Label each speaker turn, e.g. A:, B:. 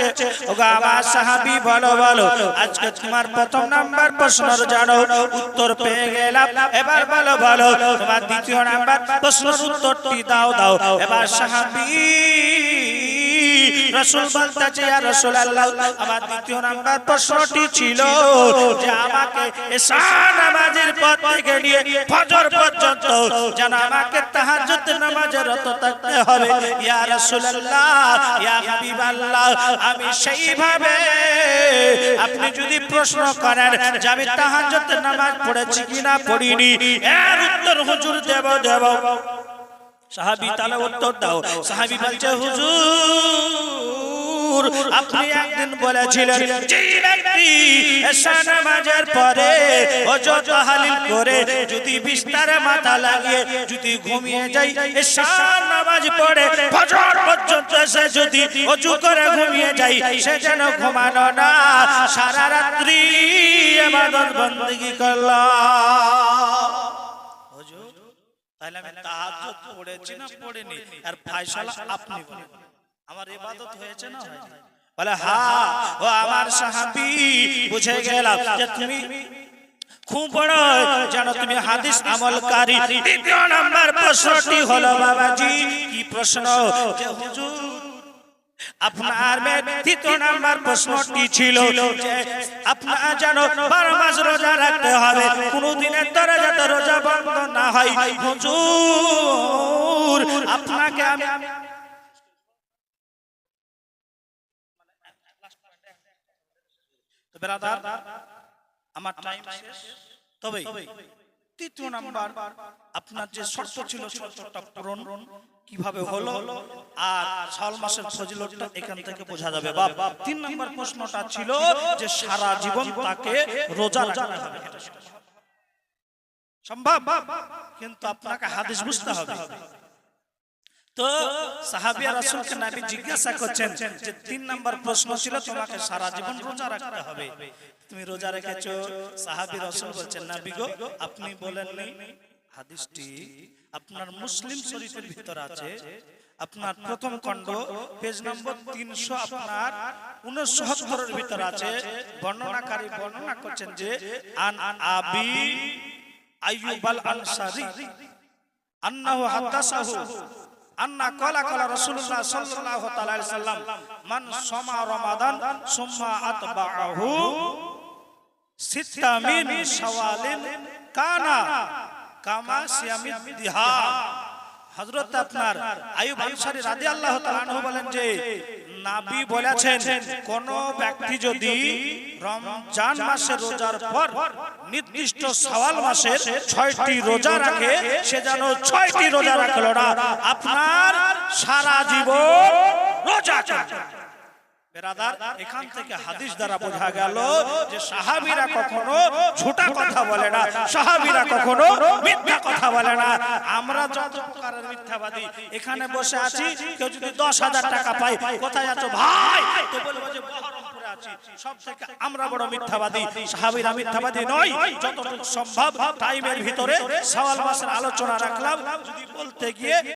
A: বলতেছে ওগো আমার সাহাবী বলো বলো। আজকে তোমার প্রথম নাম্বার প্রশ্নর জানো, উত্তর পেয়ে গেলাম। এবার বলো বলো। তোমার দ্বিতীয় নাম্বার প্রশ্নের উত্তরটি দাও দাও। এবার সাহাবী বলতেছে ইয়া রাসূলুল্লাহ, আমার দ্বিতীয় নাম্বার প্রশ্নটি ছিল যে আমাকে নামাজের থেকে নিয়ে ফজর পর্যন্ত যেন আমাকে তাহাজ্জুদ নামাজে রত থাকতে হবে। ইয়া রাসূলুল্লাহ, ইয়া হাবিবাল্লাহ, আমি সেইভাবে আপনি যদি প্রশ্ন করেন যে আমি তাহাজ্জুদ নামাজ পড়েছি কিনা পড়িনি, এর উত্তর হুজুর দেব দেব। সাহাবি তাহলে উত্তর দাও। সাহাবি বলছে, হুজুর হুজুর আপনি একদিন বলেছিলেন যে ব্যক্তি এশা নামাজের পরে ওজো হালিল করে যদি বিস্তারে মাথা লাগিয়ে যদি ঘুমিয়ে যায় এশা নামাজ পড়ে ফজর পর্যন্ত সে যদি ওযু করে ঘুমিয়ে যায় সে যেন ঘুমানো না সারা রাত্রি ইবাদত বندگی করলাম তাহলে আমি তাহাজ্জুদ পড়েছি না পড়িনি? আর ফয়সালা আপনি করেন আমার ইবাদত হয়েছে না? বলে হ্যাঁ ও আমার সাহাবী বুঝে গেলাম যে তুমি খুব বড় যেন তুমি হাদিস আমলকারী দ্বিতীয় নাম্বার প্রশ্নটি হলো বাবাজি কি প্রশ্ন? যে হুজুর আপনার তৃতীয় নাম্বার প্রশ্নটি ছিল আপনার যেন বারো মাস রোজা রাখতে হবে। কোনদিনের দ্বারা যাতে রোজা বন্ধ না হয়। হুজুর আপনাকে আমি তো আমার টাইম শেষ। তবে তৃতীয় নাম্বার আপনার যে শর্ত ছিল শর্তটা পূরণ কীভাবে হলো আর শাওয়াল মাসের ফজিলতটা এখান থেকে বোঝা যাবে। বাপ তিন নাম্বার প্রশ্নটা ছিল যে সারা জীবন তাকে রোজা রাখতে হবে সম্ভব? কিন্তু আপনাকে হাদিস বুঝতে হবে। তো সাহাবিয়া রাসূলকে নবী জিজ্ঞাসা করছেন যে তিন নাম্বার প্রশ্ন ছিল, তোমাকে সারা জীবন রোজা রাখতে হবে। তুমি রোজা রেখেছো? সাহাবী রাসূল বলছেন, নবী গো, আপনি বলেননি, হাদিসটি আপনার মুসলিম শরীফের ভিতর আছে। আপনার প্রথম খণ্ড, পেজ নম্বর তিনশো আপনার উনসত্তরের ভিতর আছে। বর্ণনাকারী বর্ণনা করছেন যে, আন আবি আইয়ুবাল আনসারি, আন্নাহু হাদাসাহু। আন্না কলা কলা রাসূলুল্লাহ সাল্লাল্লাহু তাআলা আলাইহি সাল্লাম, মান সামা রমাদান, সুম্মা আতবাহু সিত্তা মিন শাওয়ালিন কানা কামা সিয়ামি দিহা। হযরত আপনার আইয়ুব আনসারী রাদিয়াল্লাহু তাআলা আনহু বলেন যে নাবী বলেছেন কোন ব্যক্তি যদি রমজান মাসে রোজার পর নির্দিষ্ট সওয়াল মাসে ছয়টি রোজা রাখে সে যেন ছয়টি রোজা রাখল না। আপনার সারা জীবন বেরাদার এখান থেকে হাদিস দ্বারা বোঝা গেল যে সাহাবীরা কখনো ছোটা কথা বলে না সাহাবীরা কখনো মিথ্যা কথা বলে না। আমরা যত প্রকারের মিথ্যাবাদী এখানে বসে আছি কেউ যদি দশ হাজার টাকা পাই কোথায় আছো ভাই? তো বলব যে বহরমপুরে আছি। সব থেকে আমরা বড় মিথ্যাবাদী সাহাবীরা মিথ্যাবাদী নয়। যতটুকু সম্ভব টাইমের ভিতরে সওয়াল মাসের আলোচনা রাখলাম। যদি বলতে গিয়ে